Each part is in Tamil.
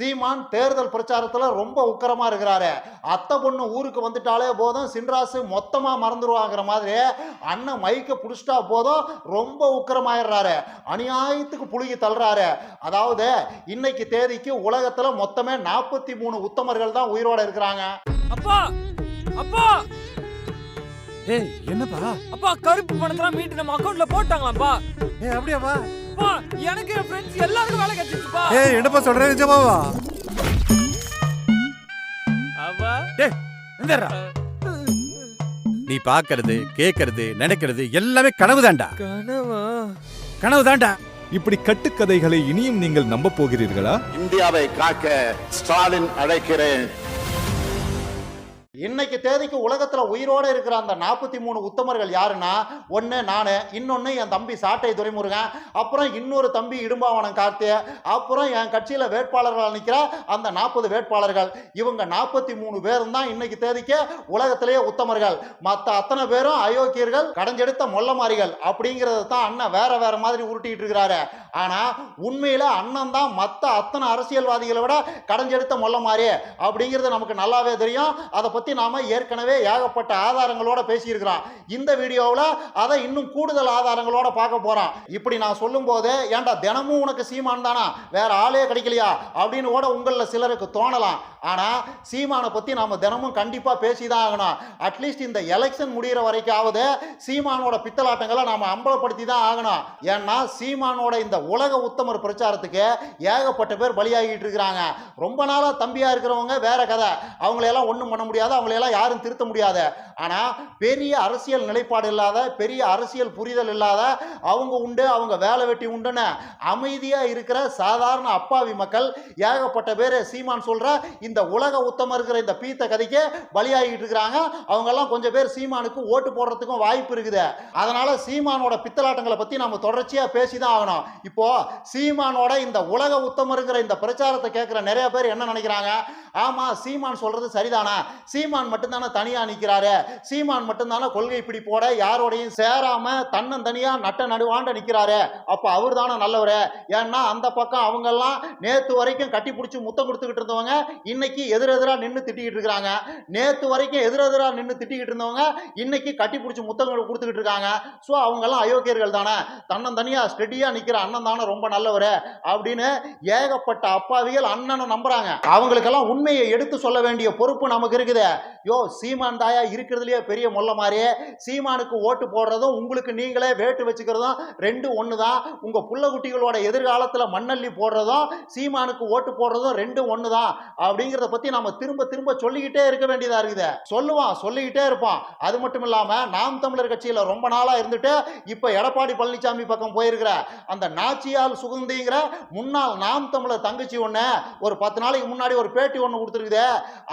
சீமான் தேர்தல் பிரச்சாரத்துல ரொம்ப உக்கரமா இருக்கிறாரு. அத்தை பொண்ணு ஊருக்கு வந்துட்டாலே போதும் சின்ராசு மொத்தமா மறந்துடுவாங்கிற மாதிரி அண்ணன் மைக்க புடிச்சிட்டா போதும் ரொம்ப உக்கரமாயிடுறாரு. அநியாயத்துக்கு புழுகி தள்ளுறாரு. அதாவது இன்னைக்கு தேதிக்கு உலகத்துல மொத்தமே நாற்பத்தி மூணு உத்தமர்கள் தான் உயிரோட இருக்கிறாங்க. அப்பா! அப்பா! ஏய் என்னப்பா? அப்பா கருப்பு பணத்தெல்லாம் மீட்டு நம்ம அக்கவுண்ட்ல போட்டாங்களாப்பா ஏய் அப்படியாப்பா? அப்பா எனக்கு என் ஃப்ரெண்ட்ஸ் எல்லாருக்கும் வேலை கிடைச்சிருச்சுப்பா. ஏய் என்னப்பா சொல்ற? நிஜமாவா அப்பா டேய் எந்தடா நீ பாக்குறது கேக்குறது நினைக்கிறது எல்லாமே கனவுதான்டா. கனவா? கனவுதான்டா. இப்படி கட்டுக்கதைகளை இனியும் நீங்கள் நம்ப போகிறீர்களா? இந்தியாவை காக்க ஸ்டாலின் அழைக்கிறேன். இன்னைக்கு தேதிக்கு உலகத்துல உயிரோட இருக்கிற அந்த நாற்பத்தி மூணு உத்தமர்கள் யாருன்னா ஒன்று நான் இன்னொன்று என் தம்பி சாட்டை துரைமுருகன் அப்புறம் இன்னொரு தம்பி இடும்பாவனம் கார்த்திய அப்புறம் என் கட்சியில் வேட்பாளர்களாக நிற்கிற அந்த நாற்பது வேட்பாளர்கள். இவங்க நாற்பத்தி மூணு பேரும் தான் இன்னைக்கு தேதிக்கு உலகத்திலேயே உத்தமர்கள். மற்ற அத்தனை பேரும் அயோக்கியர்கள் கடைஞ்செடுத்த மொல்லமாரிகள் அப்படிங்கிறத தான் அண்ணன் வேற வேற மாதிரி உருட்டிட்டு இருக்கிறாரு. ஆனால் உண்மையில் அண்ணன் தான் மற்ற அத்தனை அரசியல்வாதிகளை விட கடைஞ்செடுத்த மொல்லமாரி அப்படிங்கிறது நமக்கு நல்லாவே தெரியும். அதை பற்றி பத்தி நாம ஏற்கனவே ஏகப்பட்ட ஆதாரங்களோட பேசியிருக்கிறோம். இந்த வீடியோவில் அதை இன்னும் கூடுதல் ஆதாரங்களோட பார்க்க போறோம். இப்படி நான் சொல்லும்போது ஏன்டா தினமும் உனக்கு சீமான் தானா? வேற ஆளே கிடைக்கலையா? அப்படின்னு கூட உங்களில் சிலருக்கு தோணலாம். ஆனால் சீமானை பற்றி நாம் தினமும் கண்டிப்பா பேசிதான் ஆகணும். அட்லீஸ்ட் இந்த எலெக்ஷன் முடிகிற வரைக்காவது சீமானோட பித்தலாட்டங்களை நாம அம்பலப்படுத்தி தான் ஆகணும். ஏன்னா சீமானோட இந்த உலக உத்தமர் பிரச்சாரத்துக்கு ஏகப்பட்ட பேர் பலியாகிட்டு இருக்கிறாங்க. ரொம்ப நாளா தம்பியா இருக்கிறவங்க வேற கதை. அவங்களையெல்லாம் ஒன்றும் பண்ண முடியாது அவங்களையெல்லாம் யாரும் திருத்த முடியாத. ஆனால் பெரிய அரசியல் நிலைப்பாடு இல்லாத பெரிய அரசியல் புரிதல் இல்லாத அவங்க உண்டு அவங்க வேலை வெட்டி உண்டுன்னு அமைதியா இருக்கிற சாதாரண அப்பாவி மக்கள் ஏகப்பட்ட பேர் சீமான் சொல்ற இந்த உலக உத்தம இருக்கிற இந்த பீத்த கதைக்கு பலியாகிட்டு இருக்கிறாங்க. அவங்கெல்லாம் கொஞ்சம் பேர் சீமானுக்கு ஓட்டு போடுறதுக்கும் வாய்ப்பு இருக்குது. அதனால சீமானோட பித்தலாட்டங்களை பத்தி நம்ம தொடர்ச்சியா பேசிதான் ஆகணும். இப்போ சீமானோட இந்த உலக உத்தமருங்கிற இந்த பிரச்சாரத்தை கேட்குற நிறைய பேர் என்ன நினைக்கிறாங்க? ஆமா சீமான் சொல்றது சரிதானா? சீமான் மட்டும்தானே தனியா நிக்கிறாரு? சீமான் மட்டும்தானே கொள்கை பிடிப்போட யாரோடையும் சேராம தன்னந்தனியா நட்ட நடுவாண்ட நிக்கிறாரு? அப்ப அவர் தானே நல்லவரு? ஏன்னா அந்த பக்கம் அவங்கெல்லாம் நேத்து வரைக்கும் கட்டி பிடிச்சி முத்தம் கொடுத்துக்கிட்டு இருந்தவங்க இன்னைக்கு எதிரெதிரா நின்று திட்டிக்கிட்டு இருக்கிறாங்க. நேத்து வரைக்கும் எதிரெதிரா நின்று திட்டிக்கிட்டு இருந்தவங்க இன்னைக்கு கட்டி பிடிச்சி முத்தங்கள் கொடுத்துக்கிட்டு இருக்காங்க. ஸோ அவங்கெல்லாம் அயோக்கியர்கள் தானே? தன்னந்தனியா ஸ்டெடியா நிக்கிற அண்ணன் தானே ரொம்ப நல்லவரு? அப்படின்னு ஏகப்பட்ட அப்பாவிகள் அண்ணனை நம்புறாங்க. அவங்களுக்கெல்லாம் உண்மையை எடுத்து சொல்ல வேண்டிய பொறுப்பு நமக்கு இருக்குது. யோ சீமான் தாயா இருக்கிறதுலயே பெரிய முல்ல மாதிரியே சீமானுக்கு ஓட்டு போடுறதும் உங்களுக்கு நீங்களே வேட்டு வச்சுக்கிறதும் ரெண்டு ஒன்று தான் உங்கள் புள்ள குட்டிகளோட எதிர்காலத்தில் மண்ணள்ளி போடுறதும் சீமானுக்கு ஓட்டு போடுறதும் ரெண்டு ஒன்று தான் அப்படிங்கிறத பற்றி நம்ம திரும்ப திரும்ப சொல்லிக்கிட்டே இருக்க வேண்டியதாக இருக்குது. சொல்லுவான் சொல்லிக்கிட்டே இருப்பான். அது மட்டும் இல்லாமல் நாம் தமிழர் கட்சியில் ரொம்ப நாளாக இருந்துட்டு இப்போ எடப்பாடி பழனிசாமி பக்கம் போயிருக்கிற அந்த நாச்சியால் சுகுந்திங்கிற முன்னாள் நாம் தமிழர் தங்கச்சி ஒன்று ஒரு பத்து நாளைக்கு முன்னாடி ஒரு பேட்டி ஒன்று கொடுத்துருக்குது.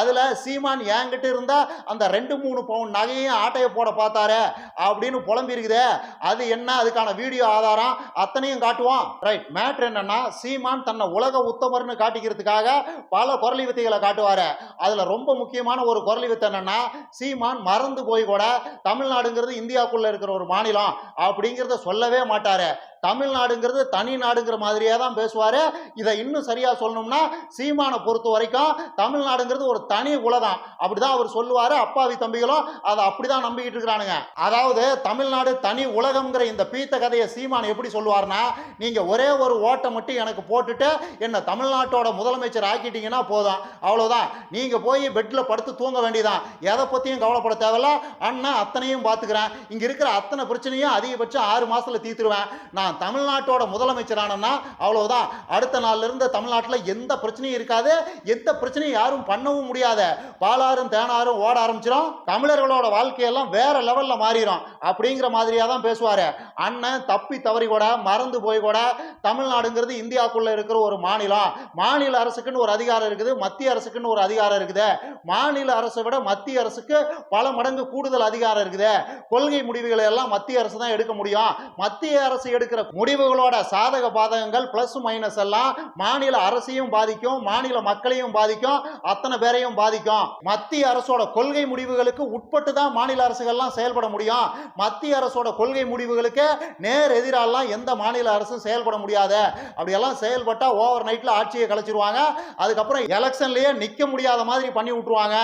அதில் சீமான் என்கிட்ட இருந்தால் அந்த ரெண்டு மூணு பவுன் நகையும் ஆட்டையை போட பார்த்தாரு. அப்படின்னு புலம்பி இருக்குது அது என்ன? அதுக்கான வீடியோ ஆதாரம் அத்தனையும் காட்டுவான் ரைட் மேட்ரு என்னன்னா சீமான் தன்னை உலக உத்தமர்னு காட்டிக்கிறதுக்காக பல குரலி வித்தைகளை காட்டுவார். அதில் ரொம்ப முக்கியமான ஒரு குரலி வித்தை என்னன்னா சீமான் மறந்து போய் கூட தமிழ்நாடுங்கிறது இந்தியாவுக்குள்ளே இருக்கிற ஒரு மாநிலம் அப்படிங்கிறத சொல்லவே மாட்டார். தமிழ்நாடுங்கிறது தனி நாடுங்கிற மாதிரியே தான் பேசுவார். இதை இன்னும் சரியாக சொல்லணும்னா சீமானை பொறுத்த வரைக்கும் தமிழ்நாடுங்கிறது ஒரு தனி உலகம். அப்படிதான் அவர் சொல்லுவார். அப்பாவி தம்பிகளும் அதை அப்படி தான் நம்பிக்கிட்டு இருக்கிறானுங்க. அதாவது தமிழ்நாடு தனி உலகம்ங்கிற இந்த பீத்த கதையை சீமான் எப்படி சொல்லுவார்னா நீங்கள் ஒரே ஒரு ஓட்டை மட்டும் எனக்கு போட்டுட்டு என்னை தமிழ்நாட்டோட முதலமைச்சர் ஆக்கிட்டீங்கன்னா போதும். அவ்வளோதான் நீங்கள் போய் பெட்டில் படுத்து தூங்க வேண்டியதான் எதை பற்றியும் கவலைப்பட தேவையில்ல. அண்ணா அத்தனையும் பார்த்துக்கிறேன் இங்கே இருக்கிற அத்தனை பிரச்சனையும் அதிகபட்சம் ஆறு மாதத்தில் தீர்த்துருவேன். நான் தமிழ்நாட்டோட முதலமைச்சர் ஆனேன்னா அவ்வளவுதான். அடுத்த நாள்ல இருந்து தமிழ்நாட்டில் எந்த பிரச்சனையும் இருக்காது. எந்த பிரச்சனையும் யாரும் பண்ணவும் முடியாது. பாலாறும் தேனாரும் ஓட ஆரம்பிச்சிடும் தமிழர்களோட வாழ்க்கையெல்லாம் வேற லெவல்ல மாறிடும் அப்படிங்கிற மாதிரியா தான் பேசுவாரு. அண்ணன் தப்பி தவறி கூட மறந்து போய் கூட தமிழ்நாடுங்கிறது இந்தியாவுக்குள்ள இருக்கிற ஒரு மாநிலம். மாநில அரசுக்குன்னு ஒரு அதிகாரம் இருக்குது மத்திய அரசுக்குன்னு ஒரு அதிகாரம் இருக்குது. மாநில அரசை விட மத்திய அரசுக்கு பல மடங்கு கூடுதல் அதிகாரம் இருக்குது. கொள்கை முடிவுகளை எல்லாம் மத்திய அரசு தான் எடுக்க முடியும். மத்திய அரசு எடுக்கிற முடிவுகளோட சாதக பாதகங்கள் பிளஸ் மைனஸ் எல்லாம் மாநில அரசையும் பாதிக்கும் மாநில மக்களையும் பாதிக்கும் அத்தனை பேரையும் பாதிக்கும். மத்திய அரசோட கொள்கை முடிவுகளுக்கு உட்பட்டு தான் மாநில அரசுகள்லாம் செயல்பட முடியும். மத்திய அரசோட கொள்கை முடிவுகளுக்கு நேர் எதிராலாம் எந்த மாநில அரசும் செயல்பட முடியாது. அப்படியெல்லாம் செயல்பட்டால் ஓவர் நைட்டில் ஆட்சியை கலைச்சிருவாங்க. அதுக்கப்புறம் எலெக்ஷன்லேயே நிற்க முடியாத மாதிரி பண்ணி விட்டுருவாங்க.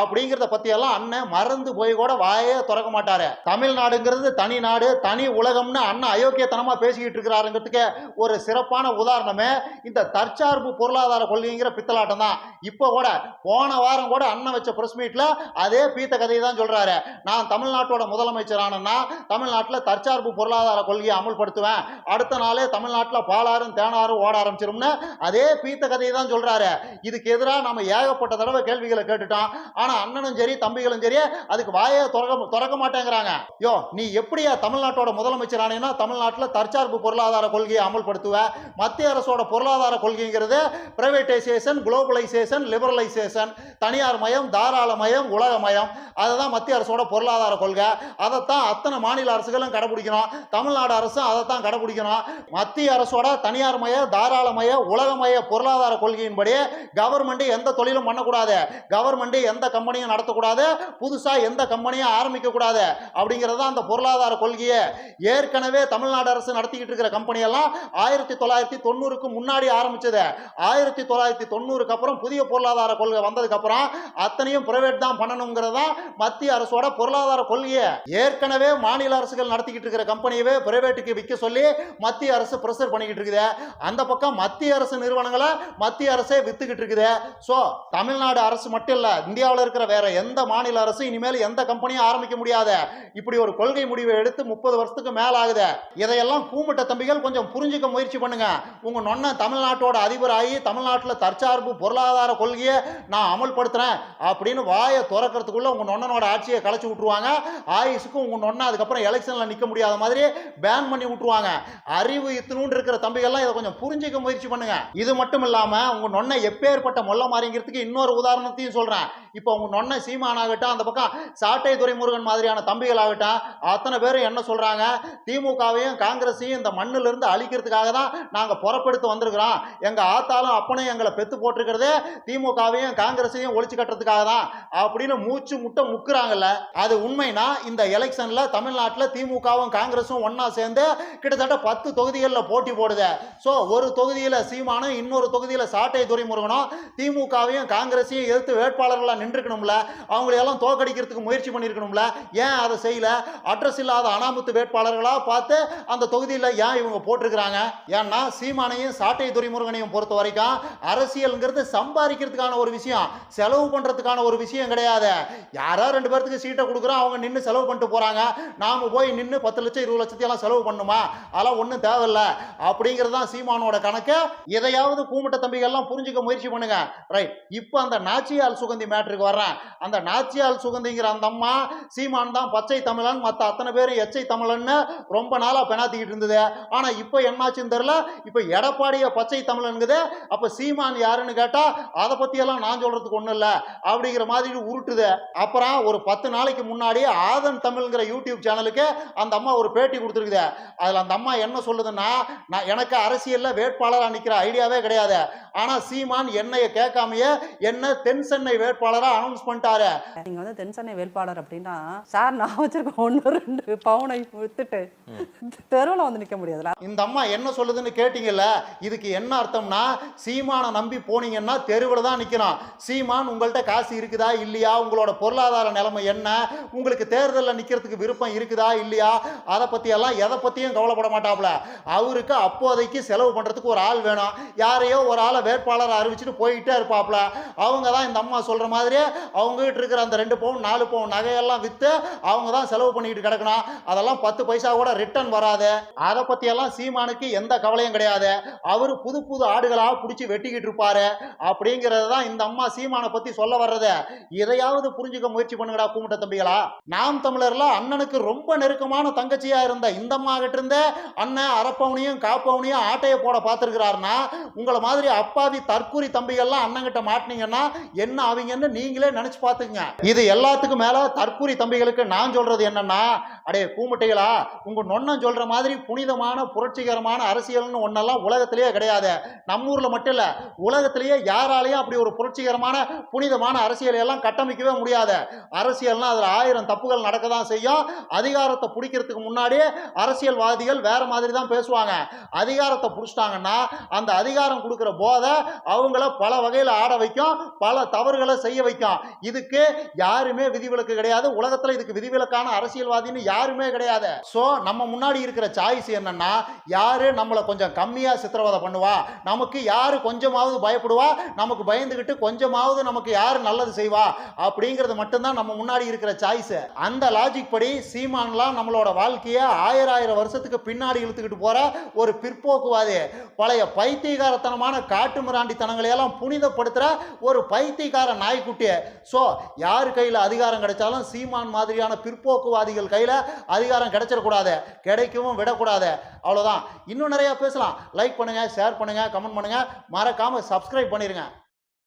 அப்படிங்கிறத பற்றியெல்லாம் அண்ணன் மறந்து போய் கூட வாயே திறக்க மாட்டார். தமிழ்நாடுங்கிறது தனி நாடு தனி உலகம்னு அண்ணன் அயோக்கியத்தனமாக பேசிக்கிட்டு இருக்கிறாருங்கிறதுக்கு ஒரு சிறப்பான உதாரணமே. இந்த தற்சார்பு பொருளாதார கொள்கைங்கிற பித்தலாட்டம் தான். இப்போ கூட போன வாரம் கூட அண்ணன் வச்ச பிரஸ் மீட்டில் அதே பீத்த கதையை தான் சொல்கிறாரு நான் தமிழ்நாட்டோட முதலமைச்சர் முதலமைச்சரானன்னா தமிழ்நாட்டில் தற்சார்பு பொருளாதார கொள்கையை அமல்படுத்துவேன். அடுத்த நாளே தமிழ்நாட்டில் பாலாறும் தேனாரும் ஓட ஆரம்பிச்சிரும்னு அதே பீத்த கதையை தான் சொல்றாரு. இதுக்கு எதிராக நம்ம ஏகப்பட்ட தடவை கேள்விகளை கேட்டுட்டோம். ஆனால் அண்ணனும் சரி தம்பிகளும் சரி அதுக்கு வாயை திறக்க திறக்க மாட்டேங்கிறாங்க. யோ நீ எப்படியா தமிழ்நாட்டோட முதலமைச்சர் ஆனேன்னா தமிழ்நாட்டில் தற்சார்பு பொருளாதார கொள்கையை அமல்படுத்துவ? மத்திய அரசோட பொருளாதார கொள்கைங்கிறது பிரைவேட்டைசேஷன் குளோபலைசேஷன் லிபரலைசேஷன் தனியார் மயம் தாராளமயம் உலகமயம் அதுதான் மத்திய அரசோட பொருளாதார கொள்கை. அதைத்தான் அத்தனை மாநில அரசுகளும் கடைபிடிக்கணும். தமிழ்நாடு அரசும் அதைத்தான் கடைபிடிக்கணும். மத்திய அரசோட தனியார் மய தாராளமய உலகமய பொருளாதார கொள்கையின்படி கவர்மெண்ட் எந்த தொழிலும் பண்ணக்கூடாது. கவர்மெண்ட் எந்த கம்பெனியும் நடத்தக்கூடாது. புதுசாக எந்த கம்பெனியும் ஆரம்பிக்கக்கூடாது. அப்படிங்கிறது தான் அந்த பொருளாதார கொள்கையை. ஏற்கனவே தமிழ்நாடு அரசு நடத்திக்கிட்டு இருக்கிற கம்பெனி எல்லாம் ஆயிரத்தி தொள்ளாயிரத்தி தொண்ணூறுக்கு முன்னாடி ஆரம்பிச்சது. ஆயிரத்தி தொள்ளாயிரத்தி தொண்ணூறுக்கு அப்புறம் புதிய பொருளாதார கொள்கை வந்ததுக்கு அப்புறம் அத்தனையும் பிரைவேட் தான் பண்ணணுங்கிறது தான் மத்திய அரசோட பொருளாதார கொள்கையை. ஏற்கனவே மாநில அரசுகள் நடத்திக்கிட்டு இருக்கிற கம்பெனியவே பிரைவேட்டுக்கு விற்க சொல்லி மத்திய அரசு ப்ரெஷர் பண்ணிக்கிட்டு இருக்குது. அந்த பக்கம் மத்திய அரசு நிறுவனங்களை மத்திய அரசே வித்துக்கிட்டு இருக்குது. ஸோ தமிழ்நாடு அரசு மட்டும் இல்லை இந்தியாவில் இருக்கிற வேற எந்த மாநில அரசு இனிமேல் எந்த கம்பெனியும் ஆரம்பிக்க முடியாது இப்படி ஒரு கொள்கை முடிவை எடுத்து முப்பது வருஷத்துக்கு மேல ஆகுது. இதையெல்லாம் கூமிட்ட தம்பிகள் கொஞ்சம் புரிஞ்சுக்க முயற்சி பண்ணுங்க. உங்க நொன்ன தமிழ்நாட்டோட அதிபர் ஆகி தமிழ்நாட்டில் தற்சார்பு பொருளாதார கொள்கையை நான் அமல்படுத்துறேன் அப்படின்னு வாயை திறக்கிறதுக்குள்ள உங்க நொன்னனோட ஆட்சியை கலைச்சு விட்டுருவாங்க. ஆயுசுக்கும் உங்க அதுக்கப்புறம் எலெக்ஷன்ல நிற்க முடியாத மாதிரி பேன் பண்ணி விட்டுருவாங்க. அறிவு இத்தினூண்டு இருக்கிற தம்பிகள்லாம் இதை கொஞ்சம் புரிஞ்சுக்க முயற்சி பண்ணுங்க. இது மட்டும் இல்லாம உங்க நொன்னை எப்பேற்பட்ட மொல்ல மாறிங்கிறதுக்கு இன்னொரு உதாரணத்தையும் சொல்றேன். இப்போ உங்க நொன்னை சீமானாகட்டும் அந்த பக்கம் சாட்டை துரைமுருகன் மாதிரியான தம்பிகள் ஆகட்டும் அத்தனை பேரும் என்ன சொல்றாங்க? திமுகவையும் காங்கிரஸையும் இந்த மண்ணுல இருந்து அழிக்கிறதுக்காக தான் நாங்க புறப்படுத்து வந்திருக்கிறோம். எங்க ஆத்தாலும் அப்பனையும் எங்களை பெத்து போட்டிருக்கிறதே திமுகவையும் காங்கிரஸையும் ஒழிச்சு கட்டுறதுக்காக தான். அப்படின்னு மூச்சு முட்டை முக்குறாங்கல்ல. அது உண்மைனா இந்த எலெக்ஷனில் தமிழ்நாட்டில் திமுகவும் காங்கிரஸும் ஒன்றா சேர்ந்து கிட்டத்தட்ட பத்து தொகுதிகளில் போட்டி போடுது. ஸோ ஒரு தொகுதியில் சீமானும் இன்னொரு தொகுதியில் சாட்டை துறைமுருகனும் திமுகவையும் காங்கிரஸையும் எதிர்த்து வேட்பாளர்களாக நின்றுக்கணும்ல. அவங்களையெல்லாம் தோக்கடிக்கிறதுக்கு முயற்சி பண்ணியிருக்கணும்ல. ஏன் அதை செய்யல? அட்ரஸ் இல்லாத அனாமுத்து வேட்பாளர்களாக பார்த்து அந்த தொகுதியில் ஏன் இவங்க போட்டிருக்கிறாங்க? ஏன்னா சீமானையும் சாட்டை துறைமுருகனையும் பொறுத்த வரைக்கும் அரசியல்ங்கிறது சம்பாதிக்கிறதுக்கான ஒரு விஷயம். செலவு பண்ணுறதுக்கான ஒரு விஷயம் கிடையாது. யாரோ ரெண்டு பேர்த்துக்கு சீட்டை கொடுக்குறோம் அவங்க நின்று செலவு பண்ணிட்டு போகிறாங்க நாம் போய் நின்று பத்து லட்சம் இருபது லட்சத்தையெல்லாம் செலவு பண்ணுமா? அதெல்லாம் ஒன்றும் தேவையில்ல. அப்படிங்கிறது தான் சீமானோட கணக்கு. இதையாவது கூமுட்ட தம்பிகள்லாம் புரிஞ்சுக்க முயற்சி பண்ணுங்க. ரைட் இப்போ அந்த நாச்சியால் சுகந்தி மேட்ருக்கு வர்றேன். அந்த நாச்சியால் சுகந்திங்கிற அந்த அம்மா சீமான் தான் பச்சை தமிழன் மற்ற அத்தனை பேரும் எச்சை தமிழன்னு ரொம்ப நாளாக பெணாத்திக்கிட்டு இருந்தது. ஆனால் இப்போ என்னாச்சுன்னு தெரில இப்போ எடப்பாடிய பச்சை தமிழனுங்குது அப்போ சீமான் யாருன்னு கேட்டால் அதை பற்றியெல்லாம் நான் சொல்கிறதுக்கு ஒன்றும் இல்லை. அப்படிங்கிற மாதிரி உருட்டுது. அப்புறம் ஒரு பத்து நாளைக்கு முன்னாடி ஆதன் தமிழ்ங்கிற யூடியூப் சேனலுக்கு அந்த அம்மா ஒரு பேட்டி கொடுத்துருக்குது. அதில் அந்த அம்மா என்ன சொல்லுதுன்னா நான் எனக்கு அரசியலில் வேட்பாளராக நிற்கிற ஐடியாவே கிடையாது. ஆனால் சீமான் என்னைய கேட்காமையே என்ன தென் சென்னை வேட்பாளராக அனௌன்ஸ் பண்ணிட்டாரு. நீங்க வந்து தென்சென்னை வேட்பாளர் அப்படின்னா சார் நான் வச்சிருக்க ஒன்று ரெண்டு பவுனை வித்துட்டு தெருவில் வந்து நிற்க முடியாதுல. இந்த அம்மா என்ன சொல்லுதுன்னு கேட்டீங்கல்ல இதுக்கு என்ன அர்த்தம்னா சீமானை நம்பி போனீங்கன்னா தெருவில் தான் நிற்கணும் சீமான் உங்கள்கிட்ட காசு இருக்குதா இல்லையா? உங்களோட பொருளாதார நிலைமை என்ன? உங்களுக்கு தேர்தலில் நிற்கிறதுக்கு விருப்பம் இருக்குதா இல்லையா? அதை பற்றியெல்லாம் எதை பற்றியும் கவலைப்பட மாட்டாப்புல. அவருக்கு அப்போதைக்கு செலவு பண்ணுறதுக்கு ஒரு ஆள் வேணும். யாரையோ ஒரு ஆளை வேட்பாளரை அறிவிச்சிட்டு போயிட்டே இருப்பாப்புல. அவங்க தான் இந்த அம்மா சொல்கிற மாதிரி அவங்ககிட்ட இருக்கிற அந்த ரெண்டு பவுன் நாலு பவுன் நகையெல்லாம் விற்று அவங்க தான் செலவு பண்ணிக்கிட்டு கிடக்கணும். அதெல்லாம் பத்து பைசா கூட ரிட்டர்ன் வராது. அதை பற்றியெல்லாம் சீமானுக்கு எந்த கவலையும் கிடையாது. அவர் புது புது ஆடுகளாக பிடிச்சி வெட்டிக்கிட்டு இருப்பாரு. அப்படிங்கிறது தான் இந்த அம்மா சீமானை பற்றி சொல்ல வர்றது. இதையாவது புரிஞ்சுக்க முயற்சி பண்ணுங்கடா கூமிட்ட தம்பிகளா. நாம் தமிழர் வரலாறுல அண்ணனுக்கு ரொம்ப நெருக்கமான தங்கச்சியா இருந்த இந்த அம்மா கிட்ட இருந்தே அண்ணன் அரப்பவனையும் காப்பவனையும் ஆட்டையை போட பார்த்துருக்கிறாருன்னா உங்களை மாதிரி அப்பாவி தற்கூரி தம்பிகள்லாம் அண்ணங்கிட்ட மாட்டினீங்கன்னா என்ன அவங்கன்னு நீங்களே நினைச்சு பார்த்துங்க இது எல்லாத்துக்கும் மேல தற்கூரி தம்பிகளுக்கு நான் சொல்றது என்னன்னா அடே கூமுட்டைகளா உங்க நொண்ணம் சொல்ற மாதிரி புனிதமான புரட்சிகரமான அரசியல்னு ஒன்றெல்லாம் உலகத்திலேயே கிடையாது. நம்ம ஊரில் மட்டும் இல்லை உலகத்திலேயே யாராலையும் அப்படி ஒரு புரட்சிகரமான புனிதமான அரசியல் எல்லாம் கட்டமைக்கவே முடியாது. அரசியல்னா அதில் ஆயிரம் தப்புகள் நடக்க தான் செய்யும் அதிகாரத்தை பிடிக்கிறதுக்கு முன்னாடியே அரசியல்வாதிகள் வேற மாதிரி தான் பேசுவாங்க. அதிகாரத்தை பிடிச்சிட்டாங்கன்னா அந்த அதிகாரம் கொடுக்குற போதை அவங்கள பல வகையில் ஆட வைக்கும் பல தவறுகளை செய்ய வைக்கும். இதுக்கு யாருமே விதிவிலக்கு கிடையாது. உலகத்தில் இதுக்கு விதிவிலக்கான அரசியல்வாதின்னு யாருமே கிடையாது. ஸோ நம்ம முன்னாடி இருக்கிற சாய்ஸ் என்னன்னா யாரு நம்மளை கொஞ்சம் கம்மியாக சித்திரவதை பண்ணுவா? நமக்கு யாரு கொஞ்சமாவது பயப்படுவா? நமக்கு பயந்துக்கிட்டு கொஞ்சமாவது நமக்கு யாரு நல்லது செய்வா? அப்படிங்கிறது மட்டும்தான் நம்ம முன்னாடி இருக்கிற சாய்ஸ் அந்த லாஜிக் படி சீமான்லாம் நம்மளோட வாழ்க்கையை ஆயிரம் ஆயிரம் வருஷத்துக்கு பின்னாடி இழுத்துக்கிட்டு போகிற ஒரு பிற்போக்குவாதி. பழைய பைத்தியகாரத்தனமான காட்டு மிராண்டித்தனங்களை எல்லாம் ஒரு பைத்தியக்கார நாய்க்குட்டி. ஸோ யார் கையில் அதிகாரம் கிடைச்சாலும் சீமான் மாதிரியான பிற்போக்குவாதிகள் கையில் அதிகாரம் கிடைச்சிடக்கூடாது. கிடைக்கவும் விடக்கூடாது. அவ்வளோதான் இன்னும் நிறையா பேசலாம். லைக் பண்ணுங்கள் ஷேர் பண்ணுங்கள் கமெண்ட் பண்ணுங்கள் மறக்காமல் சப்ஸ்கிரைப் பண்ணிடுங்க